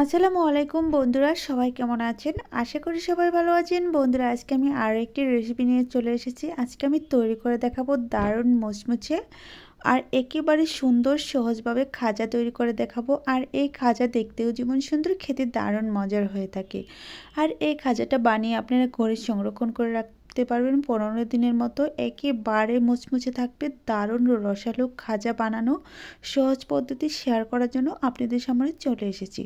আসসালামু আলাইকুম বন্ধুরা, সবাই কেমন আছেন? আশা করি সবাই ভালো আছেন। বন্ধুরা, আজকে আমি আর একটি রেসিপি নিয়ে চলে এসেছি। আজকে আমি তৈরি করে দেখাবো দারুণ মুচমুচে আর একেবারে সুন্দর, সহজভাবে খাজা তৈরি করে দেখাবো। আর এই খাজা দেখতেও যেমন সুন্দর, খেতে দারুণ মজার হয়ে থাকে। আর এই খাজাটা বানিয়ে আপনারা ঘরে সংরক্ষণ করে রাখ রাখতে পারবেন। পনেরো দিনের মতো একেবারে মুচমুচে থাকবে, দারুণ রসালো খাজা বানানো, সহজ পদ্ধতি শেয়ার করার জন্য আপনাদের সামনে চলে এসেছি।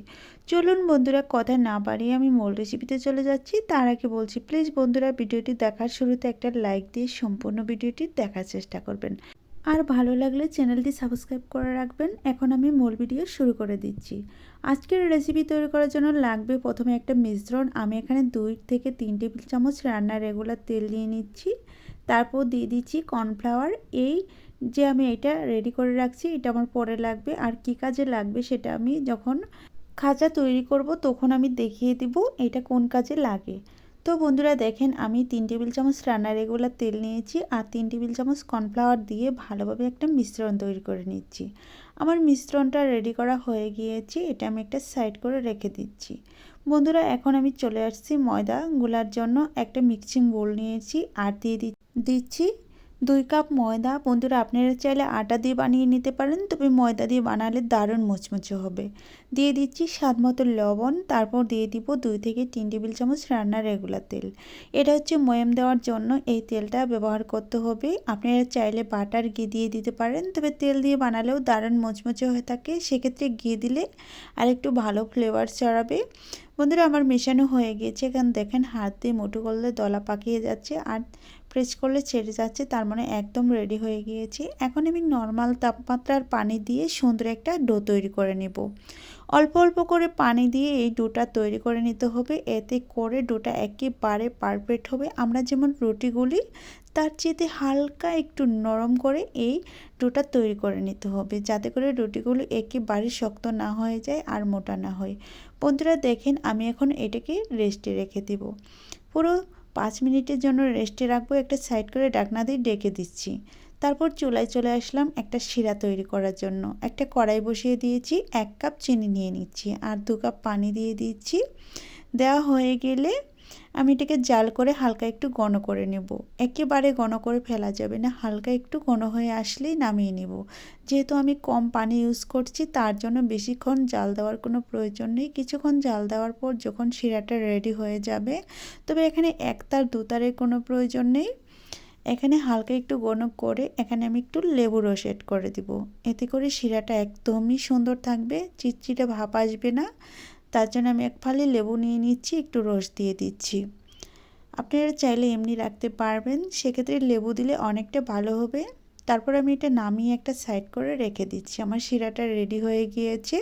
চলুন বন্ধুরা, কথা না বাড়িয়ে আমি মূল রেসিপিতে চলে যাচ্ছি। তার আগে বলছি প্লিজ বন্ধুরা, ভিডিওটি দেখার শুরুতে একটা লাইক দিয়ে সম্পূর্ণ ভিডিওটি দেখার চেষ্টা করবেন। আর ভালো লাগলে চ্যানেলটি সাবস্ক্রাইব করে রাখবেন। এখন আমি মূল ভিডিও শুরু করে দিচ্ছি। আজকের রেসিপি তৈরি করার জন্য লাগবে প্রথমে একটা মিশ্রণ। আমি এখানে দুই থেকে তিন টেবিল চামচ রান্নার রেগুলার তেল দিয়ে নিচ্ছি। তারপর দিয়ে দিচ্ছি কর্নফ্লাওয়ার এই যে আমি এটা রেডি করে রাখছি, এটা আমার পরে লাগবে। আর কি কাজে লাগবে সেটা আমি যখন খাঁচা তৈরি করব তখন আমি দেখিয়ে দিব এটা কোন কাজে লাগে। তো বন্ধুরা দেখেন, আমি তিন টেবিল চামচ রান্নার রেগুলার তেল নিয়েছি আর তিন টেবিল চামচ কর্নফ্লাওয়ার দিয়ে ভালোভাবে একটা মিশ্রণ তৈরি করে নিচ্ছি। আমার মিশ্রণটা রেডি করা হয়ে গিয়েছে, এটা আমি একটা সাইড করে রেখে দিচ্ছি। বন্ধুরা, এখন আমি চলে আসছি ময়দা গুলার জন্য একটা মিক্সিং বোল নিয়েছি আর দিয়ে দিচ্ছি দুই কাপ ময়দা। বন্ধুরা, আপনারা চাইলে আটা দিয়ে বানিয়ে নিতে পারেন, তবে ময়দা দিয়ে বানালে দারুণ মুচমুচে হবে। দিয়ে দিচ্ছি স্বাদ মতো লবণ, তারপর দিয়ে দিব দুই থেকে তিন টেবিল চামচ রান্নার রেগুলার তেল। এটা হচ্ছে ময়াম দেওয়ার জন্য এই তেলটা ব্যবহার করতে হবে। আপনারা চাইলে বাটার ঘি দিয়ে দিতে পারেন, তবে তেল দিয়ে বানালেও দারুণ মুচমুচে হয়ে থাকে। সেক্ষেত্রে ঘি দিলে আর একটু ভালো ফ্লেভার ছড়াবে। বন্ধুরা, আমার মেশানো হয়ে গিয়েছে কারণ দেখেন, হাত দিয়ে মুঠো করলে দলা পাকিয়ে যাচ্ছে আর প্রেস করলে ছেড়ে যাচ্ছে, তার মানে একদম রেডি হয়ে গিয়েছে। এখন আমি নর্মাল তাপমাত্রার পানি দিয়ে সুন্দর একটা ডো তৈরি করে নেব। অল্প অল্প করে পানি দিয়ে এই ডোটা তৈরি করে নিতে হবে। এতে করে ডোটা একেবারে পারফেক্ট হবে। আমরা যেমন রুটিগুলি তার চেয়েতে হালকা একটু নরম করে এই ডোটা তৈরি করে নিতে হবে, যাতে করে রুটিগুলি একেবারে শক্ত না হয়ে যায় আর মোটা না হয়। বন্ধুরা দেখেন আমি এখন এটাকে রেস্টে রেখে দিব। পুরো পাঁচ মিনিটের জন্য রেস্টে রাখব, একটা সাইড করে ডাকনা দিয়ে ডেকে দিচ্ছি। তারপর চুলায় চলে আসলাম একটা শিরা তৈরি করার জন্য। একটা কড়াই বসিয়ে দিয়েছি, এক কাপ চিনি নিয়ে নিচ্ছি আর দু কাপ পানি দিয়ে দিচ্ছি। দেওয়া হয়ে গেলে আমি এটাকে জাল করে হালকা একটু ঘন করে নেব। একেবারে ঘন করে ফেলা যাবে না, হালকা একটু ঘন হয়ে আসলেই নামিয়ে নেব। যেহেতু আমি কম পানি ইউজ করছি, তার জন্য বেশিক্ষণ জাল দেওয়ার কোনো প্রয়োজন নেই। কিছুক্ষণ জাল দেওয়ার পর যখন শিরাটা রেডি হয়ে যাবে, তবে এখানে একতার দুতারের কোনো প্রয়োজন নেই। এখানে হালকা একটু ঘন করে এখানে আমি একটু লেবু রস এড করে দিব। এতে করে শিরাটা একদমই সুন্দর থাকবে চিটচিটে ভাপ আসবে না। তার জন্য আমি এক ফালি লেবু নিয়ে নিচ্ছি, একটু রস দিয়ে দিচ্ছি। আপনারা চাইলে এমনি রাখতে পারবেন, সেক্ষেত্রে লেবু দিলে অনেকটা ভালো হবে। তারপর আমি এটা নামিয়ে একটা সাইড করে রেখে দিচ্ছি। আমার শিরাটা রেডি হয়ে গিয়েছে।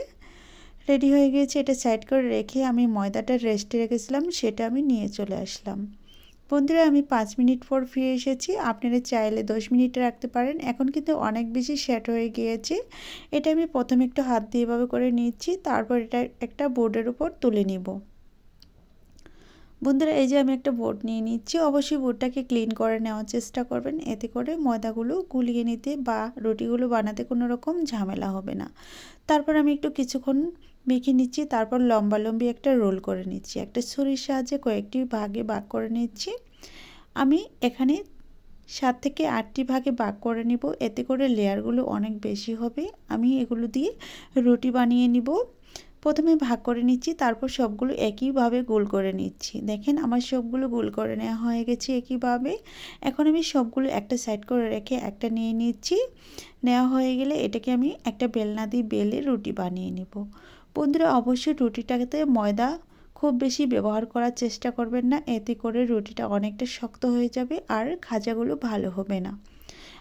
রেডি হয়ে গিয়েছে, এটা সাইড করে রেখে আমি ময়দাটা রেস্টে রেখেছিলাম, সেটা আমি নিয়ে চলে আসলাম। বন্ধুরা, আমি পাঁচ মিনিট পর ফিরে এসেছি। আপনারা চাইলে দশ মিনিটে রাখতে পারেন। এখন কিন্তু অনেক বেশি সেট হয়ে গিয়েছে। এটা আমি প্রথমে একটু হাত দিয়ে এভাবে করে নিচ্ছি, তারপর এটা একটা বোর্ডের উপর তুলে নিব। বন্ধুরা, এই যে আমি একটা বোর্ড নিয়ে নিচ্ছি। অবশ্যই বোর্ডটাকে ক্লিন করে নেওয়ার চেষ্টা করবেন। এতে করে ময়দাগুলো গুলিয়ে নিতে বা রুটিগুলো বানাতে কোনো রকম ঝামেলা হবে না। তারপর আমি একটু কিছুক্ষণ মেখে নিচ্ছি, তারপর লম্বা লম্বি একটা রোল করে নিচ্ছি। একটা ছুরির সাহায্যে কয়েকটি ভাগে ভাগ করে নিচ্ছি। আমি এখানে সাত থেকে আটটি ভাগে ভাগ করে নিব। এতে করে লেয়ারগুলো অনেক বেশি হবে। আমি এগুলো দিয়ে রুটি বানিয়ে নিব। প্রথমে ভাগ করে নিচ্ছি, তারপর সবগুলো একইভাবে গোল করে নিচ্ছি। দেখেন, আমার সবগুলো গোল করে নেওয়া হয়ে গেছে একইভাবে। এখন আমি সবগুলো একটা সাইড করে রেখে একটা নিয়ে নিচ্ছি। নেওয়া হয়ে গেলে এটাকে আমি একটা বেলনা দিয়ে বেলে রুটি বানিয়ে নিব। বন্ধুরা, অবশ্যই রুটিটাতে ময়দা খুব বেশি ব্যবহার করার চেষ্টা করবেন না। এতে করে রুটিটা অনেকটা শক্ত হয়ে যাবে আর খাজাগুলো ভালো হবে না।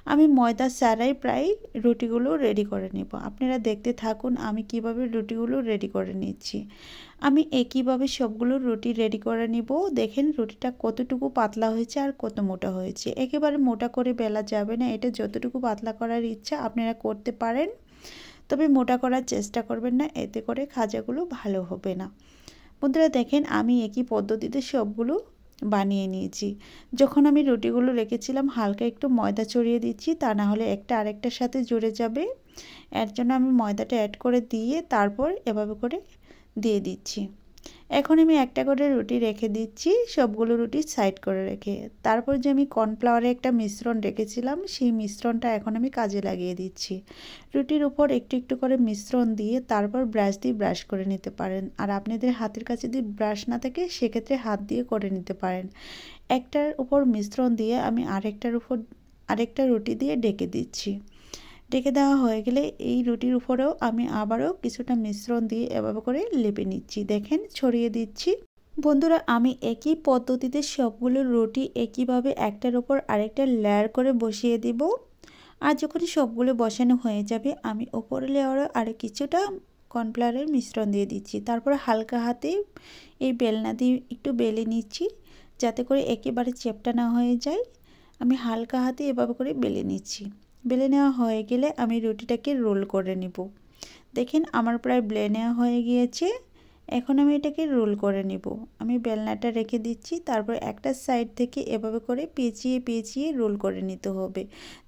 আমি ময়দা ছাড়াই প্রায় রুটিগুলো রেডি করে নেব। আপনারা দেখতে থাকুন আমি কীভাবে রুটিগুলো রেডি করে নিচ্ছি। আমি একইভাবে সবগুলো রুটি রেডি করে নিব। দেখেন রুটিটা কতটুকু পাতলা হয়েছে আর কত মোটা হয়েছে। একেবারে মোটা করে বেলা যাবে না। এটা যতটুকু পাতলা করার ইচ্ছা আপনারা করতে পারেন। তবে মোটা করার চেষ্টা করবেন না, এতে করে খাজাগুলো ভালো হবে না। বন্ধুরা দেখেন, আমি একই পদ্ধতিতে সবগুলো বানিয়ে নিয়েছি। যখন আমি রুটিগুলো রেখেছিলাম, হালকা একটু ময়দা চড়িয়ে দিচ্ছি, তা না হলে একটা আরেকটার সাথে জুড়ে যাবে। এর জন্য আমি ময়দাটা অ্যাড করে দিয়ে তারপর এভাবে করে দিয়ে দিচ্ছি। এখন আমি একটা করে রুটি রেখে দিচ্ছি, সবগুলো রুটি সাইড করে রেখে। তারপর যে আমি কর্নফ্লাওয়ারে একটা মিশ্রণ রেখেছিলাম, সেই মিশ্রণটা এখন আমি কাজে লাগিয়ে দিচ্ছি। রুটির উপর একটু একটু করে মিশ্রণ দিয়ে তারপর ব্রাশ দিয়ে ব্রাশ করে নিতে পারেন। আর আপনাদের হাতের কাছে যদি ব্রাশ না থাকে, সেক্ষেত্রে হাত দিয়ে করে নিতে পারেন। একটার উপর মিশ্রণ দিয়ে আমি আরেকটার উপর, আরেকটা রুটি দিয়ে ডেকে দিচ্ছি। ডেকে দেওয়া হয়ে গেলে এই রুটির উপরেও আমি আবারও কিছুটা মিশ্রণ দিয়ে এভাবে করে লেপে নিচ্ছি। দেখেন, ছড়িয়ে দিচ্ছি। বন্ধুরা, আমি একই পদ্ধতিতে সবগুলো রুটি একইভাবে একটার উপর আরেকটা লেয়ার করে বসিয়ে দিব। আর যখন সবগুলো বসানো হয়ে যাবে, আমি ওপরে লেয়ারে আরে কিছুটা কর্নফ্লাওয়ারের মিশ্রণ দিয়ে দিচ্ছি। তারপর হালকা হাতে এই বেলনা দিয়ে একটু বেলে নিচ্ছি, যাতে করে একেবারে চেপটা না হয়ে যায়। আমি হালকা হাতে এভাবে করে বেলে নিচ্ছি। বেলে নেওয়া হয়ে গেলে আমি রুটিটাকে রোল করে নিব। দেখেন আমার প্রায় বেলে নেওয়া হয়ে গিয়েছে, এখন আমি এটাকে রোল করে নিব। আমি বেলনাটা রেখে দিচ্ছি, তারপর একটা সাইড থেকে এভাবে করে পেঁচিয়ে পেঁচিয়ে রোল করে নিতে হবে।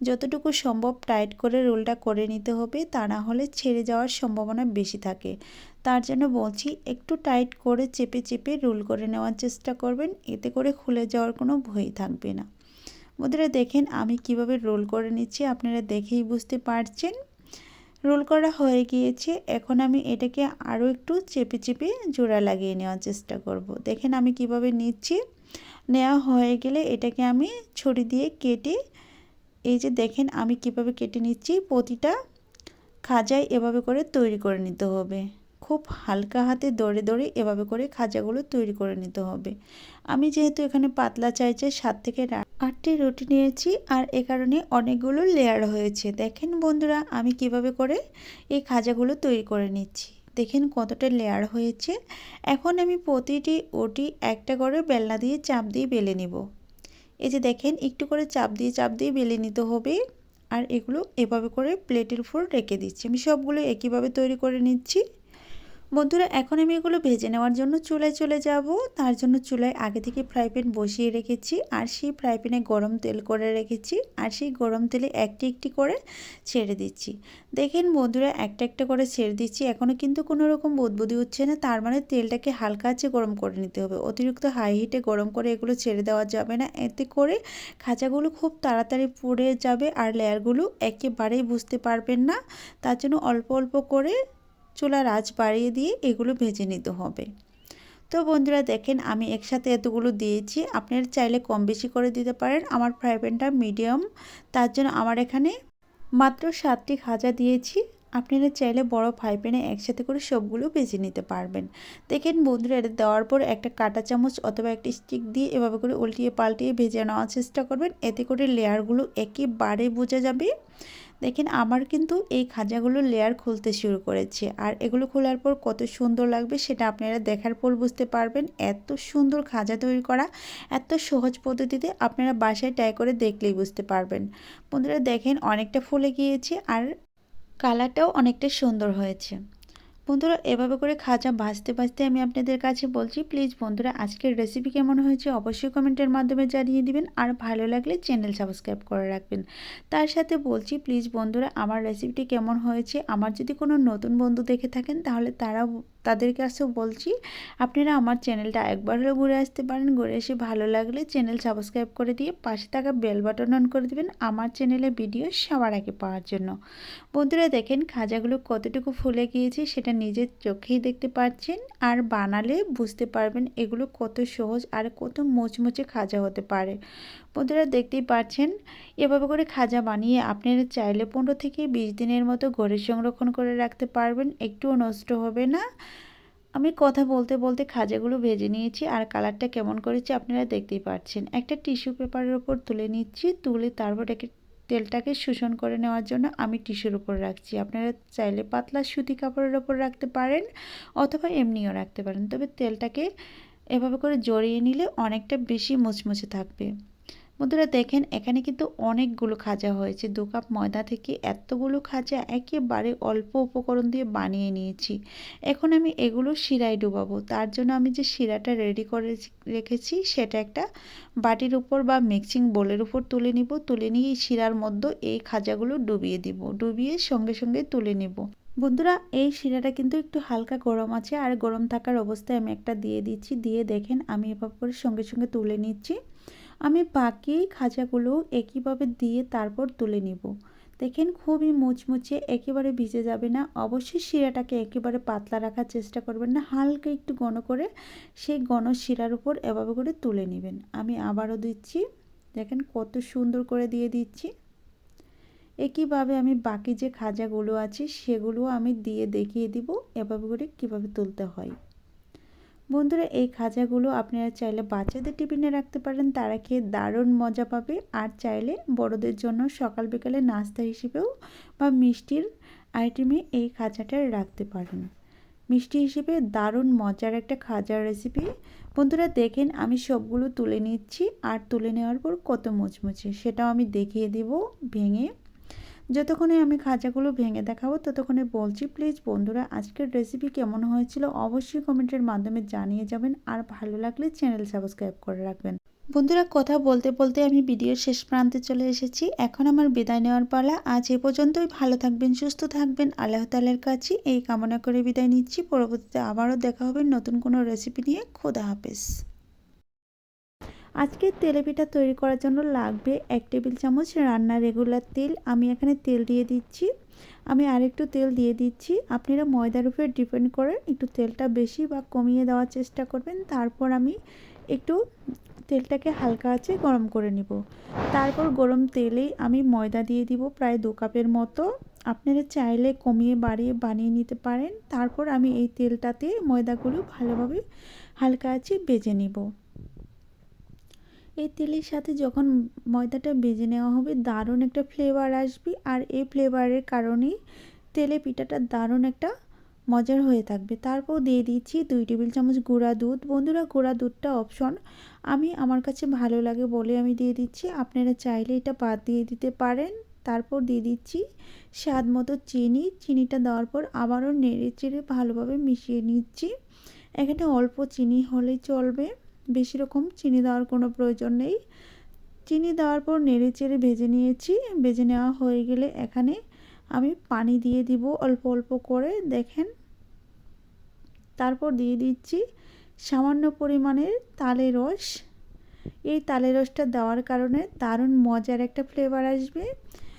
যতটুকু সম্ভব টাইট করে রোলটা করে নিতে হবে, তা না হলে ছেড়ে যাওয়ার সম্ভাবনা বেশি থাকে। তার জন্য বলছি, একটু টাইট করে চেপে চেপে রোল করে নেওয়ার চেষ্টা করবেন, এতে করে খুলে যাওয়ার কোনো ভয় থাকবে না। বন্ধুরা দেখেন আমি কীভাবে রোল করে নিচ্ছি, আপনারা দেখেই বুঝতে পারছেন রোল করা হয়ে গিয়েছে, এখন আমি এটাকে আরও একটু চেপে চেপে জোড়া লাগিয়ে নেওয়ার চেষ্টা করব। দেখেন আমি কীভাবে নিচ্ছি, নেওয়া হয়ে গেলে এটাকে আমি ছড়ি দিয়ে কেটে, এই যে দেখেন আমি কীভাবে কেটে নিচ্ছি, প্রতিটা খাজায় এভাবে করে তৈরি করে নিতে হবে খুব হালকা হাতে দড়ে দড়ে এভাবে করে খাজাগুলো তৈরি করে নিতে হবে। আমি যেহেতু এখানে পাতলা চাইছে, সাত থেকে আটটি রুটি নিয়েছি আর এ কারণে অনেকগুলো লেয়ার হয়েছে। দেখেন বন্ধুরা, আমি কীভাবে করে এই খাজাগুলো তৈরি করে নিচ্ছি। দেখেন কতটা লেয়ার হয়েছে। এখন আমি প্রতিটি ওটি একটা করে বেলনা দিয়ে চাপ দিয়ে বেলে নিব। এই যে দেখেন, একটু করে চাপ দিয়ে চাপ দিয়ে বেলে নিতে হবে আর এগুলো এভাবে করে প্লেটের উপর রেখে দিচ্ছি। আমি সবগুলো একইভাবে তৈরি করে নিচ্ছি। বন্ধুরা, এখন আমি এগুলো ভেজে নেওয়ার জন্য চুলায় চলে যাব। তার জন্য চুলায় আগে থেকে ফ্রাই প্যান বসিয়ে রেখেছি আর সেই ফ্রাই প্যানে গরম তেল করে রেখেছি আর সেই গরম তেলে একটি একটি করে ছেড়ে দিচ্ছি। দেখেন বন্ধুরা, একটা একটা করে ছেড়ে দিচ্ছি। এখনও কিন্তু কোনো রকম বুদবুদি হচ্ছে না। তার মানে তেলটাকে হালকা আছে গরম করে নিতে হবে। অতিরিক্ত হাই হিটে গরম করে এগুলো ছেড়ে দেওয়া যাবে না। এতে করে খাঁচাগুলো খুব তাড়াতাড়ি পুড়ে যাবে আর লেয়ারগুলো একেবারেই বুঝতে পারবেন না। তার জন্য অল্প অল্প করে চুলার আঁচ বাড়িয়ে দিয়ে এগুলো ভেজে নিতে হবে। তো বন্ধুরা দেখেন, আমি একসাথে এতগুলো দিয়েছি। আপনারা চাইলে কম বেশি করে দিতে পারেন। আমার ফ্রাই প্যানটা মিডিয়াম। তার জন্য আমার এখানে মাত্র সাতটি খাজা দিয়েছি। আপনারা চাইলে বড় ফ্রাই প্যানে একসাথে করে সবগুলো ভেজে নিতে পারবেন। দেখেন বন্ধুরা, এটা দেওয়ার পর একটা কাঁটা চামচ অথবা একটা স্টিক দিয়ে এভাবে করে উল্টিয়ে পাল্টিয়ে ভেজে নেওয়ার চেষ্টা করবেন। এতে করে লেয়ারগুলো একেবারে বোঝা যাবে। দেখেন আমার কিন্তু এই খাজাগুলো লেয়ার খুলতে শুরু করেছে। আর এগুলো খোলার পর কত সুন্দর লাগবে সেটা আপনারা দেখার পর বুঝতে পারবেন। এত সুন্দর খাজা তৈরি করা, এত সহজ পদ্ধতিতে আপনারা বাসায় ট্রাই করে দেখলেই বুঝতে পারবেন। বন্ধুরা দেখেন অনেকটা ফুলে গিয়েছে আর কালারটাও অনেকটা সুন্দর হয়েছে। বন্ধুরা, এভাবে করে খাজা ভাজতে ভাজতে আমি আপনাদের কাছে বলছি প্লিজ বন্ধুরা, আজকের রেসিপি কেমন হয়েছে অবশ্যই কমেন্টের মাধ্যমে জানিয়ে দিবেন। আর ভালো লাগলে চ্যানেল সাবস্ক্রাইব করে রাখবেন। তার সাথে বলছি প্লিজ বন্ধুরা, আমার রেসিপিটি কেমন হয়েছে? আমার যদি কোনো নতুন বন্ধু দেখে থাকেন, তাহলে তারা তাদের কাছেও বলছি, আপনারা আমার চ্যানেলটা একবার হলেও ঘুরে আসতে পারেন। ঘুরে এসে ভালো লাগলে চ্যানেল সাবস্ক্রাইব করে দিয়ে পাশে থাকা বেল বাটন অন করে দেবেন আমার চ্যানেলে ভিডিও সবার আগে পাওয়ার জন্য। বন্ধুরা দেখেন খাজাগুলো কতটুকু ফুলে গিয়েছে সেটা নিজের চোখেই দেখতে পাচ্ছেন আর বানালে বুঝতে পারবেন এগুলো কত সহজ আর কত মোচমোচে খাজা হতে পারে। বন্ধুরা দেখতেই পাচ্ছেন, এভাবে করে খাজা বানিয়ে আপনারা চাইলে পনেরো থেকে বিশ দিনের মতো ঘরে সংরক্ষণ করে রাখতে পারবেন, একটুও নষ্ট হবে না। আমি কথা বলতে বলতে খাজাগুলো ভেজে নিয়েছি আর কালারটা কেমন করেছি আপনারা দেখতেই পাচ্ছেন। একটা টিস্যু পেপারের ওপর তুলে নিচ্ছি, তুলে তারপর একে তেলটাকে শোষণ করে নেওয়ার জন্য আমি টিস্যুর উপর রাখছি। আপনারা চাইলে পাতলা সুতি কাপড়ের ওপর রাখতে পারেন অথবা এমনিও রাখতে পারেন, তবে তেলটাকে এভাবে করে জড়িয়ে নিলে অনেকটা বেশি মুচমুচে থাকবে। বন্ধুরা দেখেন, এখানে কিন্তু অনেকগুলো খাজা হয়েছে। দু কাপ ময়দা থেকে এতগুলো খাজা একেবারে অল্প উপকরণ দিয়ে বানিয়ে নিয়েছি। এখন আমি এগুলো শিরায় ডুবাবো। তার জন্য আমি যে শিরাটা রেডি করে রেখেছি, সেটা একটা বাটির উপর বা মিক্সিং বোলের উপর তুলে নিব। তুলে নিয়ে শিরার মধ্যে এই খাজাগুলো ডুবিয়ে দিব। ডুবিয়ে সঙ্গে সঙ্গে তুলে নিব। বন্ধুরা, এই শিরাটা কিন্তু একটু হালকা গরম আছে। আর গরম থাকার অবস্থায় আমি একটা দিয়ে দিচ্ছি। দিয়ে দেখেন, আমি এভাবে করে সঙ্গে সঙ্গে তুলে নিচ্ছি। আমি বাকি খাজাগুলো একইভাবে দিয়ে তারপর তুলে নিব। দেখেন খুবই মুচমুচে একেবারে ভিজে যাবে না। অবশ্যই শিরাটাকে একেবারে পাতলা রাখার চেষ্টা করবেন না। হালকা একটু ঘন করে সেই ঘন শিরার উপর এভাবে করে তুলে নেবেন। আমি আবারও দিচ্ছি। দেখেন কত সুন্দর করে দিয়ে দিচ্ছি। একইভাবে আমি বাকি যে খাজাগুলো আছে সেগুলো আমি দিয়ে দেখিয়ে দিব এভাবে করে কীভাবে তুলতে হয়। বন্ধুরা, এই খাজাগুলো আপনারা চাইলে বাচ্চাদের টিফিনে রাখতে পারেন। তারা খেয়ে দারুণ মজা পাবে। আর চাইলে বড়দের জন্য সকাল বিকালে নাস্তা হিসেবেও বা মিষ্টির আইটেমে এই খাজাটা রাখতে পারেন। মিষ্টি হিসেবে দারুণ মজার একটা খাজার রেসিপি বন্ধুরা, দেখেন আমি সবগুলো তুলে নিচ্ছি। আর তুলে নেওয়ার পর কত মুচমুচে, সেটাও আমি দেখিয়ে দিব ভেঙে। যতক্ষণে আমি খাজাগুলো ভেঙে দেখাবো, ততক্ষণে বলছি, প্লিজ বন্ধুরা, আজকের রেসিপি কেমন হয়েছিল অবশ্যই কমেন্টের মাধ্যমে জানিয়ে যাবেন আর ভালো লাগলে চ্যানেল সাবস্ক্রাইব করে রাখবেন। বন্ধুরা, কথা বলতে বলতে আমি ভিডিওর শেষ প্রান্তে চলে এসেছি। এখন আমার বিদায় নেওয়ার পালা। আজ এ পর্যন্তই। ভালো থাকবেন, সুস্থ থাকবেন। আল্লাহ তালের কাছে এই কামনা করে বিদায় নিচ্ছি। পরবর্তীতে আবারও দেখা হবে নতুন কোনো রেসিপি নিয়ে। খোদা হাফেজ। আজকে তেলে পিঠা তৈরি করার জন্য লাগবে এক টেবিল চামচ রান্নার রেগুলার তেল। আমি এখানে তেল দিয়ে দিচ্ছি। আমি আরেকটু তেল দিয়ে দিচ্ছি। আপনারা ময়দার উপরে ডিপেন্ড করে একটু তেলটা বেশি বা কমিয়ে দেওয়ার চেষ্টা করবেন। তারপর আমি একটু তেলটাকে হালকা আছে গরম করে নিব। তারপর গরম তেলেই আমি ময়দা দিয়ে দিব প্রায় দু কাপের মতো। আপনারা চাইলে কমিয়ে বাড়িয়ে বানিয়ে নিতে পারেন। তারপর আমি এই তেলটাতে ময়দাগুলো ভালোভাবে হালকা আছে বেজে নিব। এই তেলের সাথে যখন ময়দাটা বেজে নেওয়া হবে, দারুণ একটা ফ্লেভার আসবে। আর এই ফ্লেভারের কারণেই তেলে পিঠাটা দারুণ একটা মজার হয়ে থাকবে। তারপর দিয়ে দিচ্ছি দুই টেবিল চামচ গুঁড়া দুধ। বন্ধুরা, গুঁড়া দুধটা অপশন আমি, আমার কাছে ভালো লাগে বলে আমি দিয়ে দিচ্ছি। আপনারা চাইলে এটা বাদ দিয়ে দিতে পারেন। তারপর দিয়ে দিচ্ছি স্বাদ মতো চিনি। চিনিটা দেওয়ার পর আবারও নেড়ে চেড়ে ভালোভাবে মিশিয়ে নিচ্ছি। এখানে অল্প চিনি হলেই চলবে। বেশি রকম চিনি দেওয়ার কোনো প্রয়োজন নেই। চিনি দেওয়ার পর নেড়ে চেড়ে ভেজে নিয়েছি। ভেজে নেওয়া হয়ে গেলে এখানে আমি পানি দিয়ে দিব অল্প অল্প করে, দেখেন। তারপর দিয়ে দিচ্ছি সামান্য পরিমাণের তালের রস। এই তালের রসটা দেওয়ার কারণে দারুণ মজার একটা ফ্লেভার আসবে।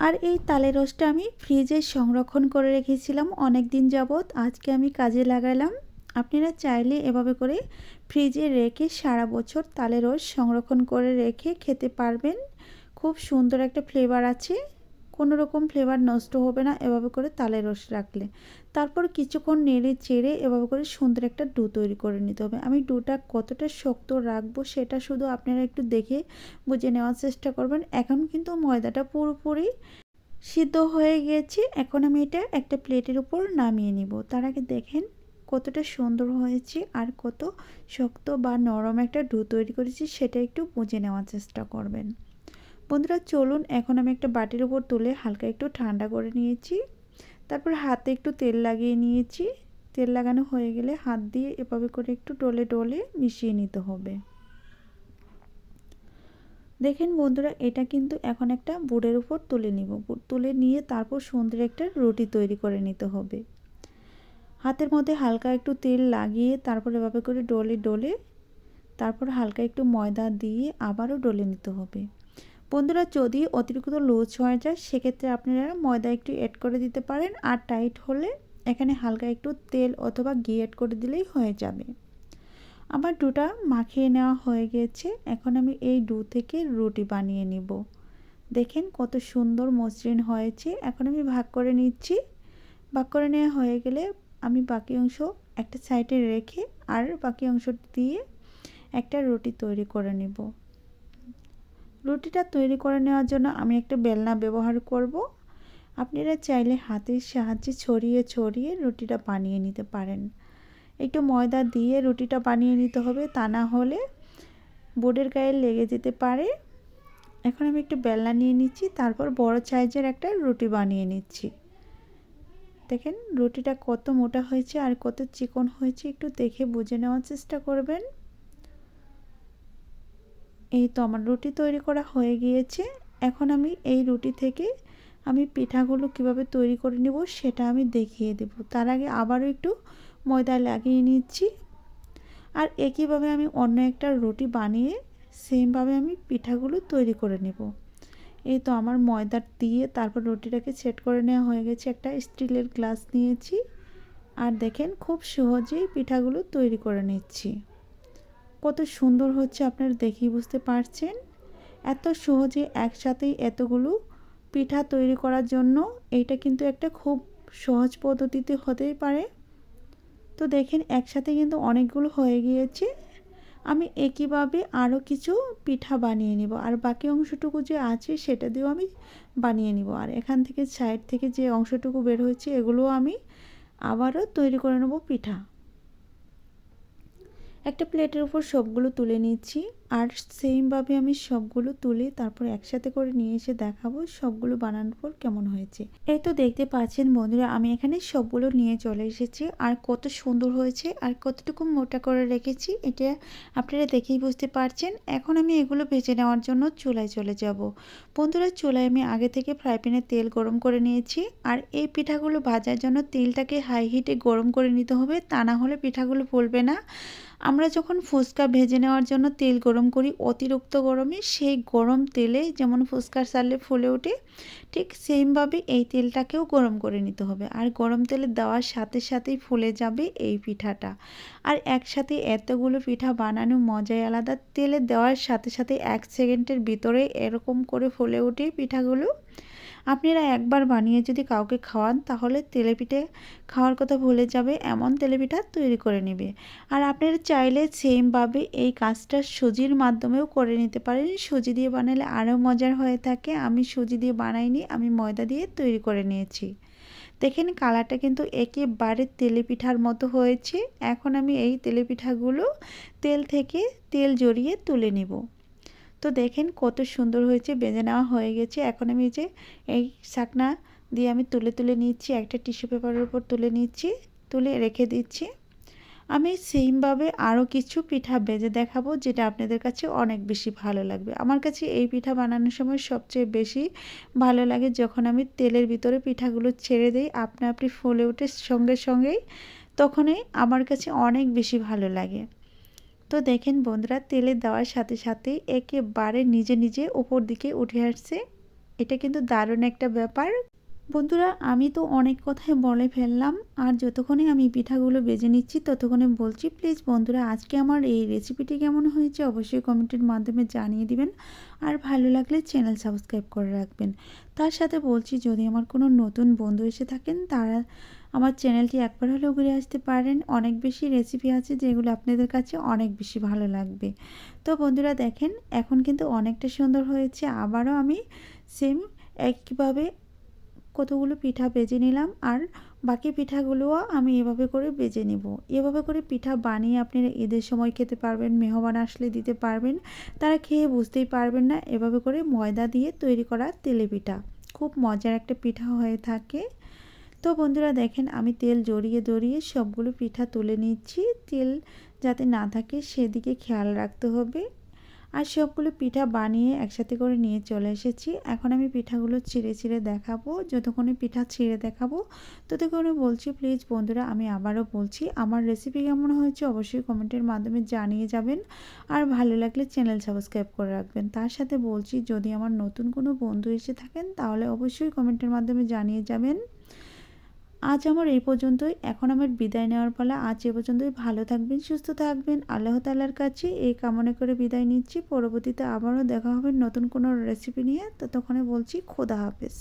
আর এই তালের রসটা আমি ফ্রিজে সংরক্ষণ করে রেখেছিলাম অনেক দিন যাবৎ। আজকে আমি কাজে লাগালাম। আপনারা চাইলে এভাবে করে ফ্রিজে রেখে সারা বছর তালের রস সংরক্ষণ করে রেখে খেতে পারবেন। খুব সুন্দর একটা ফ্লেভার আছে। কোনো রকম ফ্লেভার নষ্ট হবে না এভাবে করে তালের রস রাখলে। তারপর কিছুক্ষণ নেড়ে চেড়ে এভাবে করে সুন্দর একটা ডু তৈরি করে নিতে হবে। আমি ডুটা কতটা শক্ত রাখব সেটা শুধু আপনারা একটু দেখে বুঝে নেওয়ার চেষ্টা করবেন। এখন কিন্তু ময়দাটা পুরোপুরি সিদ্ধ হয়ে গেছে। এখন আমি এটা একটা প্লেটের উপর নামিয়ে নিব। তার আগে দেখেন কতটা সুন্দর হয়েছে আর কত শক্ত বা নরম একটা ডু তৈরি করেছি সেটা একটু বুঝে নেওয়ার চেষ্টা করবেন। বন্ধুরা, চলুন এখন আমি একটা বাটির উপর তুলে হালকা একটু ঠান্ডা করে নিয়েছি। তারপর হাতে একটু তেল লাগিয়ে নিয়েছি। তেল লাগানো হয়ে গেলে হাত দিয়ে এভাবে করে একটু ডলে ডলে মিশিয়ে নিতে হবে। দেখেন বন্ধুরা, এটা কিন্তু এখন একটা বুড়ের উপর তুলে নিব। তুলে নিয়ে তারপর সুন্দর একটা রুটি তৈরি করে নিতে হবে। হাতের মধ্যে হালকা একটু তেল লাগিয়ে তারপর এভাবে করে ডলে ডলে তারপর হালকা একটু ময়দা দিয়ে আবারও ডলে নিতে হবে। বন্ধুরা, যদি অতিরিক্ত লুজ হয়ে যায়, সেক্ষেত্রে আপনারা ময়দা একটু অ্যাড করে দিতে পারেন আর টাইট হলে এখানে হালকা একটু তেল অথবা ঘি অ্যাড করে দিলেই হয়ে যাবে। আমার ডুটা মাখিয়ে নেওয়া হয়ে গেছে। এখন আমি এই ডু থেকে রুটি বানিয়ে নিব। দেখেন কত সুন্দর মসৃণ হয়েছে। এখন আমি ভাগ করে নিচ্ছি। ভাগ করে নেওয়া হয়ে গেলে আমি বাকি অংশ একটা সাইডে রেখে আর বাকি অংশ দিয়ে একটা রুটি তৈরি করে নেব। রুটিটা তৈরি করে নেওয়ার জন্য আমি একটা বেলনা ব্যবহার করব। আপনারা চাইলে হাতের সাহায্যে ছড়িয়ে ছড়িয়ে রুটিটা বানিয়ে নিতে পারেন। একটু ময়দা দিয়ে রুটিটা বানিয়ে নিতে হবে, তা না হলে বোর্ডের গায়ে লেগে যেতে পারে। এখন আমি একটু বেলনা নিয়ে নিচ্ছি, তারপর বড় সাইজের একটা রুটি বানিয়ে নিচ্ছি। দেখেন রুটিটা কত মোটা হয়েছে আর কত চিকন হয়েছে, একটু দেখে বুঝে নেওয়ার চেষ্টা করবেন। এই তো আমার রুটি তৈরি করা হয়ে গিয়েছে। এখন আমি এই রুটি থেকে আমি পিঠাগুলো কীভাবে তৈরি করে নেব সেটা আমি দেখিয়ে দেব। তার আগে আবারও একটু ময়দা লাগিয়ে নিচ্ছি। আর একইভাবে আমি অন্য একটা রুটি বানিয়ে সেমভাবে আমি পিঠাগুলো তৈরি করে নেব। এই তো আমার ময়দা দিয়ে তারপর রুটিটাকে সেট করে নেওয়া হয়ে গেছে। একটা স্টিলের গ্লাস নিয়েছি। আর দেখেন, খুব সহজেই পিঠাগুলো তৈরি করে নিচ্ছি। কত সুন্দর হচ্ছে আপনারা দেখেই বুঝতে পারছেন। এত সহজে একসাথেই এতগুলো পিঠা তৈরি করার জন্য এইটা কিন্তু একটা খুব সহজ পদ্ধতিতে হতেই পারে। তো দেখেন, একসাথে কিন্তু অনেকগুলো হয়ে গিয়েছে। আমি একইভাবে আরও কিছু পিঠা বানিয়ে নিব। আর বাকি অংশটুকু যে আছে সেটা দিয়েও আমি বানিয়ে নিব। আর এখান থেকে সাইড থেকে যে অংশটুকু বের হয়েছে, এগুলোও আমি আবারও তৈরি করে নেব পিঠা। একটা প্লেটের উপর সবগুলো তুলে নিচ্ছি। আর সেমভাবে আমি সবগুলো তুলে তারপর একসাথে করে নিয়ে এসে দেখাবো সবগুলো বানানোর পর কেমন হয়েছে। এই তো দেখতে পাচ্ছেন বন্ধুরা, আমি এখানে সবগুলো নিয়ে চলে এসেছি। আর কত সুন্দর হয়েছে আর কতটুকু মোটা করে রেখেছি এটা আপনারা দেখেই বুঝতে পারছেন। এখন আমি এগুলো ভেজে নেওয়ার জন্য চুলায় চলে যাব। বন্ধুরা, চুলায় আমি আগে থেকে ফ্রাই প্যানে তেল গরম করে নিয়েছি। আর এই পিঠাগুলো ভাজার জন্য তেলটাকে হাই হিটে গরম করে নিতে হবে, তা না হলে পিঠাগুলো ফুলবে না। আমরা যখন ফুচকা ভেজে নেওয়ার জন্য তেল গরম করি, অতিরিক্ত গরমে সেই গরম তেলে যেমন ফুচকার সালে ফুলে ওঠে, ঠিক সেমভাবে এই তেলটাকেও গরম করে নিতে হবে। আর গরম তেলে দেওয়ার সাথে সাথেই ফুলে যাবে এই পিঠাটা। আর একসাথে এতগুলো পিঠা বানানো মজাই আলাদা। তেলে দেওয়ার সাথে সাথে এক সেকেন্ডের ভিতরে এরকম করে ফুলে ওঠে পিঠাগুলো। আপনারা একবার বানিয়ে যদি কাউকে খাওয়ান, তাহলে তেলেপিঠে খাওয়ার কথা ভুলে যাবে, এমন তেলেপিঠা তৈরি করে নেবে। আর আপনারা চাইলে সেমভাবে এই কাজটা সুজির মাধ্যমেও করে নিতে পারেন। সুজি দিয়ে বানালে আরও মজার হয়ে থাকে। আমি সুজি দিয়ে বানাইনি, আমি ময়দা দিয়ে তৈরি করে নিয়েছি। দেখেন কালারটা কিন্তু একেবারে তেলেপিঠার মতো হয়েছে। এখন আমি এই তেলেপিঠাগুলো তেল থেকে তেল জড়িয়ে তুলে নেব। তো দেখেন কত সুন্দর হয়েছে বেজে নেওয়া হয়ে গেছে। এখন আমি যে এই শাকনা দিয়ে আমি তুলে তুলে নিচ্ছি, একটা টিস্যু পেপারের উপর তুলে নিচ্ছি, তুলে রেখে দিচ্ছি। আমি সেইমভাবে আরও কিছু পিঠা বেজে দেখাবো, যেটা আপনাদের কাছে অনেক বেশি ভালো লাগবে। আমার কাছে এই পিঠা বানানোর সময় সবচেয়ে বেশি ভালো লাগে যখন আমি তেলের ভিতরে পিঠাগুলো ছেড়ে দিই, আপনা আপনি ফুলে ওঠে সঙ্গে সঙ্গেই, তখনই আমার কাছে অনেক বেশি ভালো লাগে। তো দেখেন বন্ধুরা, তেলে দেওয়ার সাথে সাথে একেবারে নিজে নিজে ওপর দিকে উঠে আসছে। এটা কিন্তু দারুণ একটা ব্যাপার। বন্ধুরা, আমি তো অনেক কথাই বলে ফেললাম, আর যতক্ষণে আমি পিঠাগুলো বেজে নিচ্ছি, ততক্ষণে বলছি, প্লিজ বন্ধুরা, আজকে আমার এই রেসিপিটি কেমন হয়েছে? অবশ্যই কমেন্টের মাধ্যমে জানিয়ে দিবেন। আর ভালো লাগলে চ্যানেল সাবস্ক্রাইব করে রাখবেন। তার সাথে বলছি, যদি আমার কোনো নতুন বন্ধু এসে থাকেন, তারা আমার চ্যানেলটি একবার হলেও ঘুরে আসতে পারেন। অনেক বেশি রেসিপি আছে যেগুলো আপনাদের কাছে অনেক বেশি ভালো লাগবে। তো বন্ধুরা দেখেন, এখন কিন্তু অনেকটা সুন্দর হয়েছে। আবারও আমি সেম একইভাবে কতগুলো পিঠা বেজে নিলাম আর বাকি পিঠাগুলোও আমি এভাবে করে বেজে নিব। এভাবে করে পিঠা বানিয়ে আপনারা ঈদের সময় খেতে পারবেন, মেহমান আসলে দিতে পারবেন। তারা খেয়ে বুঝতেই পারবেন না, এভাবে করে ময়দা দিয়ে তৈরি করা তেলে পিঠা। খুব মজার একটা পিঠা হয়ে থাকে। তো বন্ধুরা দেখেন আমি তেল জড়িয়ে জড়িয়ে সবগুলো পিঠা তুলে নিচ্ছি। তেল যাতে না থাকে সেদিকে খেয়াল রাখতে হবে। আর সবগুলো পিঠা বানিয়ে একসাথে করে নিয়ে চলে এসেছি। এখন আমি পিঠাগুলো ছিঁড়ে ছিঁড়ে দেখাবো। যতক্ষণে পিঠা ছিঁড়ে দেখাবো, ততক্ষণে বলছি, প্লিজ বন্ধুরা, আমি আবারও বলছি, আমার রেসিপি কেমন হয়েছে অবশ্যই কমেন্টের মাধ্যমে জানিয়ে যাবেন। আর ভালো লাগলে চ্যানেল সাবস্ক্রাইব করে রাখবেন। তার সাথে বলছি, যদি আমার নতুন কোনো বন্ধু এসে থাকেন, তাহলে অবশ্যই কমেন্টের মাধ্যমে জানিয়ে যাবেন। আজ আমার এই পর্যন্তই। এখন আমার বিদায় নেওয়ার পালা। আজ এ পর্যন্তই। ভালো থাকবেন, সুস্থ থাকবেন। আল্লাহ তাল্লার কাছে এই কামনা করে বিদায় নিচ্ছি। পরবর্তীতে আবারও দেখা হবে নতুন কোনো রেসিপি নিয়ে। তো তখনই বলছি, খোদা হাফেজ।